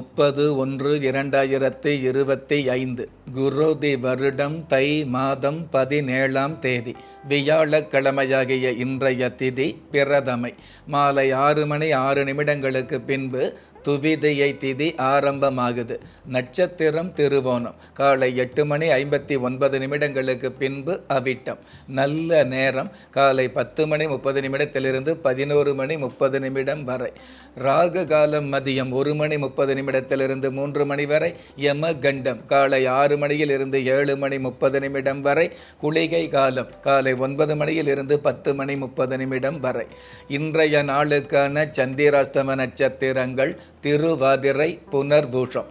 முப்பது ஒன்று இரண்டாயிரத்தி இருபத்தி ஐந்து குரோதி வருடம் தை மாதம் பதினேழாம் தேதி. வியாழக்கிழமையாகிய இன்றைய திதி பிரதமை. மாலை ஆறு மணி ஆறு நிமிடங்களுக்கு பின்பு துவிதியை திதி ஆரம்பமாகுது. நட்சத்திரம் திருவோணம். காலை எட்டு மணி ஐம்பத்தி ஒன்பது நிமிடங்களுக்கு பின்பு அவிட்டம். நல்ல நேரம். காலை பத்து மணி முப்பது நிமிடத்திலிருந்து பதினோரு மணி முப்பது நிமிடம் வரை. ராகு காலம் மதியம் ஒரு மணி முப்பது நிமிடத்திலிருந்து மூன்று மணி வரை. யம கண்டம் காலை ஆறு மணியில் இருந்து ஏழு மணி முப்பது நிமிடம் வரை. குளிகை காலம். காலை ஒன்பது மணியில் இருந்து பத்து மணி முப்பது நிமிடம் வரை. இன்றைய நாளுக்கான சந்திராஷ்டம நட்சத்திரங்கள் திருவாதிரை புனர்பூஷம்.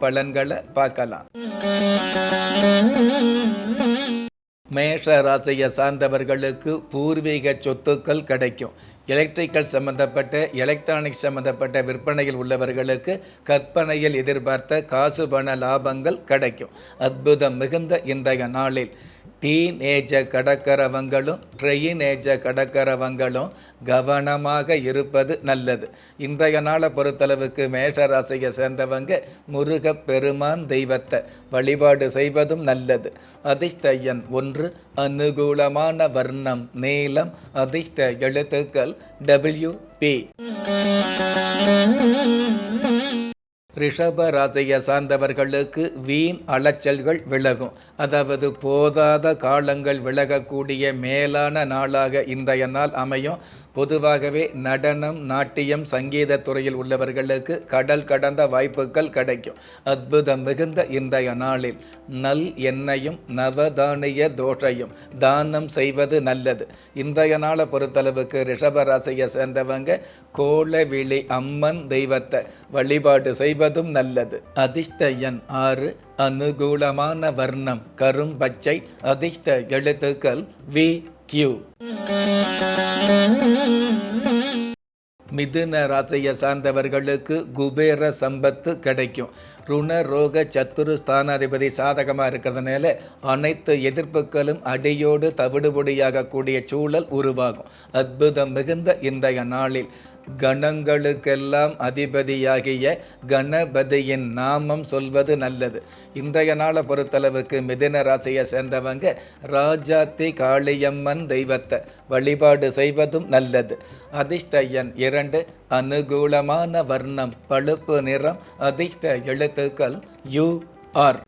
பலன்களை பார்க்கலாம். மேஷ ராசியை சார்ந்தவர்களுக்கு பூர்வீக சொத்துக்கள் கிடைக்கும். எலக்ட்ரிக்கல் சம்பந்தப்பட்ட எலக்ட்ரானிக்ஸ் சம்பந்தப்பட்ட விற்பனையில் உள்ளவர்களுக்கு கற்பனையில் எதிர்பார்த்த காசு பண லாபங்கள் கிடைக்கும். அற்புதம் மிகுந்த இன்றைய நாளில். டீன் ஏஜ கடக்கிறவங்களும் ட்ரெயின் ஏஜ கடக்கிறவங்களும் கவனமாக இருப்பது நல்லது. இன்றைய நாளை பொறுத்தளவுக்கு மேஷராசியை சேர்ந்தவங்க முருகப்பெருமான் தெய்வத்தை வழிபாடு செய்வதும் நல்லது. அதிர்ஷ்டயன் ஒன்று அனுகூலமான வர்ணம் நீளம் அதிர்ஷ்ட எழுத்துக்கள் டபிள்யூ பி ரிஷப ராசியை சார்ந்தவர்களுக்கு வீண் அலைச்சல்கள் விலகும். அதாவது போதாத காலங்கள் விலகக்கூடிய மேலான நாளாக இன்றைய நாள் அமையும். பொதுவாகவே நடனம் நாட்டியம் சங்கீத துறையில் உள்ளவர்களுக்கு கடல் கடந்த வாய்ப்புகள் கிடைக்கும். அற்புதம் மிகுந்த இன்றைய நாளில் நல் எண்ணெயும் நவதானிய தோஷையும் தானம் செய்வது நல்லது. இன்றைய நாளை பொறுத்தளவுக்கு ரிஷபராசியை சேர்ந்தவங்க கோலவிழி அம்மன் தெய்வத்தை வழிபாடு செய்வதும் நல்லது. அதிர்ஷ்ட எண் ஆறு அனுகூலமான வர்ணம் கரும்பச்சை அதிர்ஷ்ட எழுத்துக்கள் வி கியூ மிதுன ராசியை சார்ந்தவர்களுக்கு குபேர சம்பத்து கிடைக்கும். ருண ரோக சத்துரு ஸ்தானாதிபதி சாதகமாக இருக்கிறதுனால அனைத்து எதிர்ப்புகளும் அடியோடு தவிடுபொடியாகக்கூடிய சூழல் உருவாகும். அற்புதம் மிகுந்த இன்றைய நாளில். கணங்களுக்கெல்லாம் அதிபதியாகிய கணபதியின் நாமம் சொல்வது நல்லது. இன்றைய நாளை பொறுத்தளவுக்கு மிதின ராசியை சேர்ந்தவங்க ராஜாத்தி காளியம்மன் தெய்வத்தை வழிபாடு செய்வதும் நல்லது. அதிர்ஷ்ட எண் இரண்டு அனுகூலமான வர்ணம் பழுப்பு நிறம் அதிர்ஷ்ட எழுத்துக்கள் யூ ஆர்.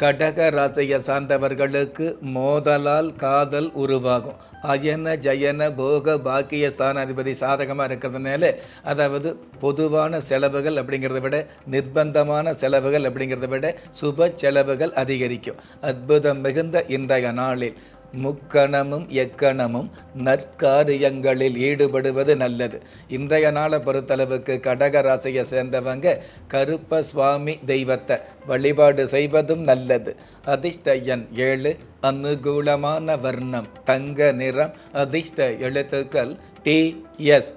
கடக ராசியை சார்ந்தவர்களுக்கு மோதலால் காதல் உருவாகும். அயன ஜயன போக பாக்கிய ஸ்தானாதிபதி சாதகமாக இருக்கிறதுனால அதாவது பொதுவான செலவுகள் அப்படிங்கிறத விட நிர்பந்தமான செலவுகள் அப்படிங்கிறத விட சுப செலவுகள் அதிகரிக்கும். அற்புதம் மிகுந்த இன்றைய நாளில். முக்கணமும் எக்கணமும் நற்காரியங்களில் ஈடுபடுவது நல்லது. இன்றைய நாளை பொறுத்தளவுக்கு கடக ராசியை சேர்ந்தவங்க கருப்ப சுவாமி தெய்வத்தை வழிபாடு செய்வதும் நல்லது. அதிர்ஷ்டயன் ஏழு அனுகூலமான வர்ணம் தங்க நிறம் அதிர்ஷ்ட எழுத்துக்கள் டி எஸ்.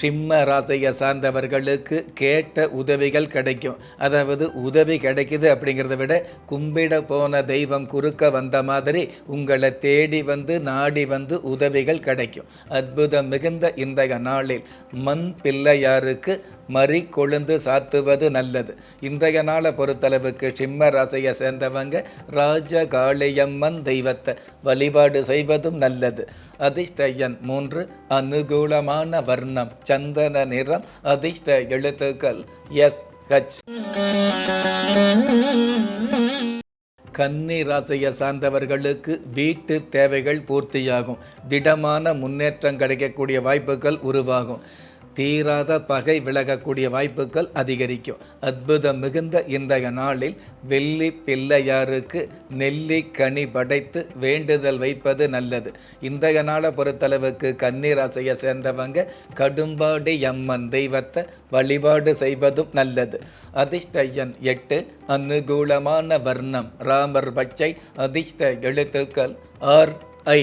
சிம்ம ராசியை சார்ந்தவர்களுக்கு கேட்ட உதவிகள் கிடைக்கும். அதாவது உதவி கிடைக்குது அப்படிங்கிறத விட கும்பிட போன தெய்வம் குறுக்க வந்த மாதிரி உங்களை தேடி வந்து நாடி வந்து உதவிகள் கிடைக்கும். அற்புதம் மிகுந்த இன்றைய நாளில் மண் பிள்ளையாருக்கு மறி கொழுந்து சாத்துவது நல்லது. இன்றைய நாளை பொறுத்தளவுக்கு சிம்ம ராசியை சேர்ந்தவங்க ராஜகாளியம்மன் தெய்வத்தை வழிபாடு செய்வதும் நல்லது. அதிர்ஷ்ட மூன்று அனுகூலமான வர்ணம். சந்தன நிறம் அதிர்ஷ்ட எழுத்துக்கள். எஸ் ஹச் கன்னி ராசியை சார்ந்தவர்களுக்கு வீட்டு தேவைகள் பூர்த்தியாகும். திடமான முன்னேற்றம் கிடைக்கக்கூடிய வாய்ப்புகள் உருவாகும். தீராத பகை விலகக்கூடிய வாய்ப்புகள் அதிகரிக்கும். அற்புதம் மிகுந்த இன்றைய நாளில் வெள்ளி பிள்ளையாருக்கு நெல்லி கனி படைத்து வேண்டுதல் வைப்பது நல்லது. இன்றைய நாளை பொறுத்தளவுக்கு கன்னிராசையை சேர்ந்தவங்க கடும்பாடி அம்மன் தெய்வத்தை வழிபாடு செய்வதும் நல்லது. அதிர்ஷ்ட எட்டு அனுகூலமான வர்ணம். ராமர் பச்சை அதிர்ஷ்ட எழுத்துக்கள் ஆர் ஐ.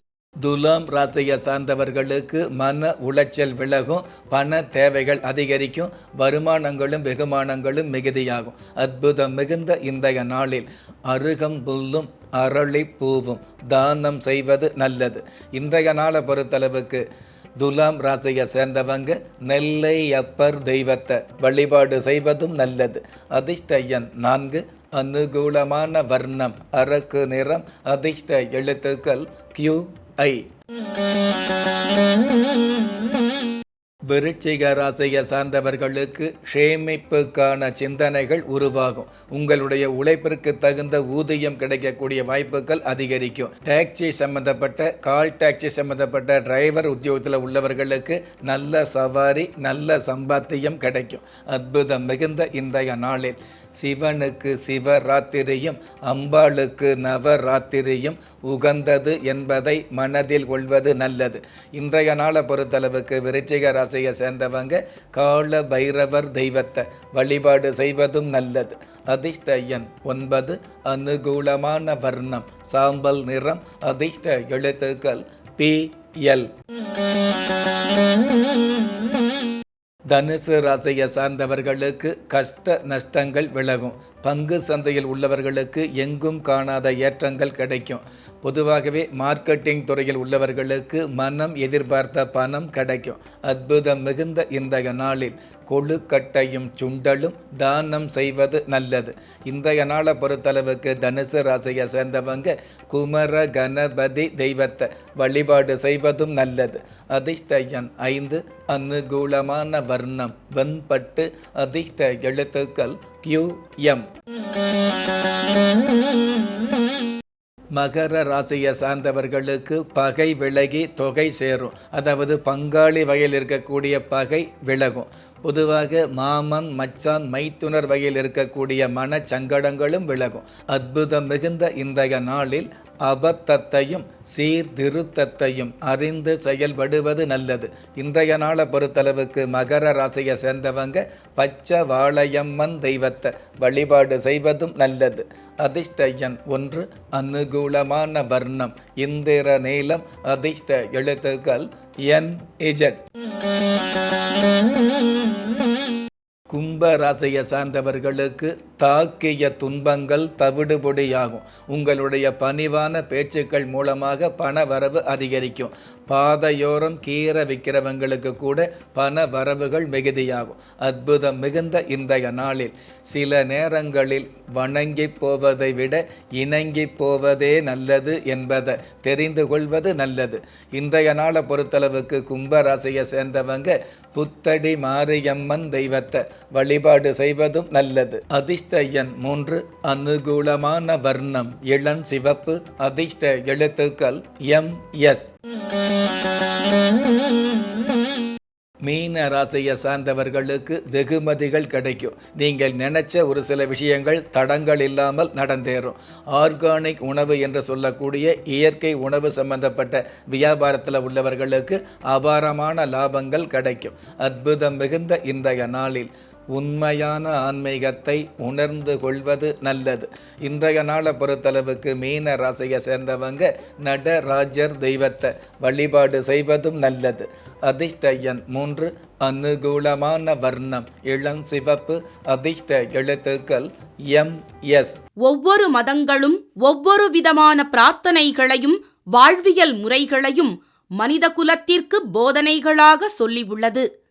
துலாம் ராசியை சார்ந்தவர்களுக்கு மன உளைச்சல் விலகும் பண தேவைகள் அதிகரிக்கும் வருமானங்களும் வெகுமானங்களும் மிகுதியாகும். அற்புதம் மிகுந்த இன்றைய நாளில் அருகம் புல்லும் அரளி பூவும் தானம் செய்வது நல்லது. இன்றைய நாளை பொறுத்தளவுக்கு துலாம் ராசியை சேர்ந்தவங்க நெல்லை அப்பர் தெய்வத்தை வழிபாடு செய்வதும் நல்லது. அதிர்ஷ்ட எண் நான்கு அனுகூலமான வர்ணம் அரக்கு நிறம் அதிர்ஷ்ட எழுத்துக்கள் கியூ ஐ. விருச்சிக ராசியை சார்ந்தவர்களுக்கு சேமிப்புக்கான சிந்தனைகள் உருவாகும். உங்களுடைய உழைப்பிற்கு தகுந்த ஊதியம் கிடைக்கக்கூடிய வாய்ப்புகள் அதிகரிக்கும். டாக்ஸி சம்பந்தப்பட்ட கால் டாக்ஸி சம்பந்தப்பட்ட டிரைவர் உத்தியோகத்தில் உள்ளவர்களுக்கு நல்ல சவாரி நல்ல சம்பாத்தியம் கிடைக்கும். அற்புதம் மிகுந்த இன்றைய நாளில். சிவனுக்கு சிவராத்திரியும் அம்பாளுக்கு நவராத்திரியும் உகந்தது என்பதை மனதில் கொள்வது நல்லது. இன்றைய நாளை பொறுத்தளவுக்கு விருச்சிக ராசியை சேர்ந்தவங்க கால பைரவர் தெய்வத்தை வழிபாடு செய்வதும் நல்லது. அதிர்ஷ்ட எண் ஒன்பது அனுகூலமான வர்ணம் சாம்பல் நிறம் அதிர்ஷ்ட எழுத்துக்கள் பி எல். தனுசு ராசியை சார்ந்தவர்களுக்கு கஷ்ட நஷ்டங்கள் விலகும். பங்கு சந்தையில் உள்ளவர்களுக்கு எங்கும் காணாத ஏற்றங்கள் கிடைக்கும். பொதுவாகவே மார்க்கெட்டிங் துறையில் உள்ளவர்களுக்கு மனம் எதிர்பார்த்த பணம் கிடைக்கும். அற்புதம் மிகுந்த இன்றைய நாளில் கொழுக்கட்டையும் சுண்டலும் தானம் செய்வது நல்லது. இன்றைய நாளை பொறுத்தளவுக்கு தனுசு ராசியை சேர்ந்தவங்க குமர கணபதி தெய்வத்தை வழிபாடு செய்வதும் நல்லது. அதிர்ஷ்டயன் ஐந்து அனுகூலமான வர்ணம் வெண்பட்டு அதிர்ஷ்ட எழுத்துக்கள் கியூ எம் மகர ராசியை சார்ந்தவர்களுக்கு பகை விலகி தொகை சேரும். அதாவது பங்காளி வகையில் இருக்கக்கூடிய பகை விலகும். பொதுவாக மாமன் மச்சான் மைத்துனர் வகையில் இருக்கக்கூடிய மனச்சங்கடங்களும் விலகும். அற்புதம் மிகுந்த இன்றைய நாளில் அபத்தத்தையும் சீர்திருத்தத்தையும் அறிந்து செயல்படுவது நல்லது. இன்றைய நாளை பொறுத்தளவுக்கு மகர ராசியை சேர்ந்தவங்க பச்சை வாழையம்மன் தெய்வத்தை வழிபாடு செய்வதும் நல்லது. அதிர்ஷ்ட எண் ஒன்று அனுகூலமான வர்ணம். இந்திர நீளம் அதிர்ஷ்ட எழுத்துக்கள் என் இஜட் கும்ப ராசியை சார்ந்தவர்களுக்கு தாக்கிய துன்பங்கள் தவிடுபொடியாகும். உங்களுடைய பணிவான பேச்சுக்கள் மூலமாக பண வரவு அதிகரிக்கும். பாதையோரம் கீரை விற்கிறவங்களுக்கு கூட பண வரவுகள் மிகுதியாகும். அற்புதம் மிகுந்த இன்றைய நாளில். சில நேரங்களில் வணங்கி போவதை விட இணங்கி போவதே நல்லது என்பதை தெரிந்து கொள்வது நல்லது. இன்றைய நாளை பொறுத்தளவுக்கு கும்பராசியை சேர்ந்தவங்க புத்தடி மாரியம்மன் தெய்வத்தை வழிபாடு செய்வதும் நல்லது. அதிர்ஷ்ட எண் மூன்று அனுகூலமான வர்ணம் இளம் சிவப்பு அதிர்ஷ்ட எழுத்துக்கள் எம் எஸ். மீன ராசியை சார்ந்தவர்களுக்கு வெகுமதிகள் கிடைக்கும். நீங்கள் நினைச்ச ஒரு சில விஷயங்கள் தடங்கள் இல்லாமல் நடந்தேறும். ஆர்கானிக் உணவு என்று சொல்லக்கூடிய இயற்கை உணவு சம்பந்தப்பட்ட வியாபாரத்தில் உள்ளவர்களுக்கு அபாரமான லாபங்கள் கிடைக்கும். அற்புதம் மிகுந்த இன்றைய நாளில். உண்மையான ஆன்மீகத்தை உணர்ந்து கொள்வது நல்லது. இன்றைய நாளை பொறுத்தளவுக்கு மீன ராசியை சேர்ந்தவங்க நடராஜர் தெய்வத்தை வழிபாடு செய்வதும் நல்லது. அதிர்ஷ்டயன் மூன்று அனுகூலமான வர்ணம் இளம் சிவப்பு அதிர்ஷ்ட எழுத்துக்கள் எம் எஸ். ஒவ்வொரு மதங்களும் ஒவ்வொரு விதமான பிரார்த்தனைகளையும் வாழ்வியல் முறைகளையும் மனித குலத்திற்கு போதனைகளாக சொல்லியுள்ளது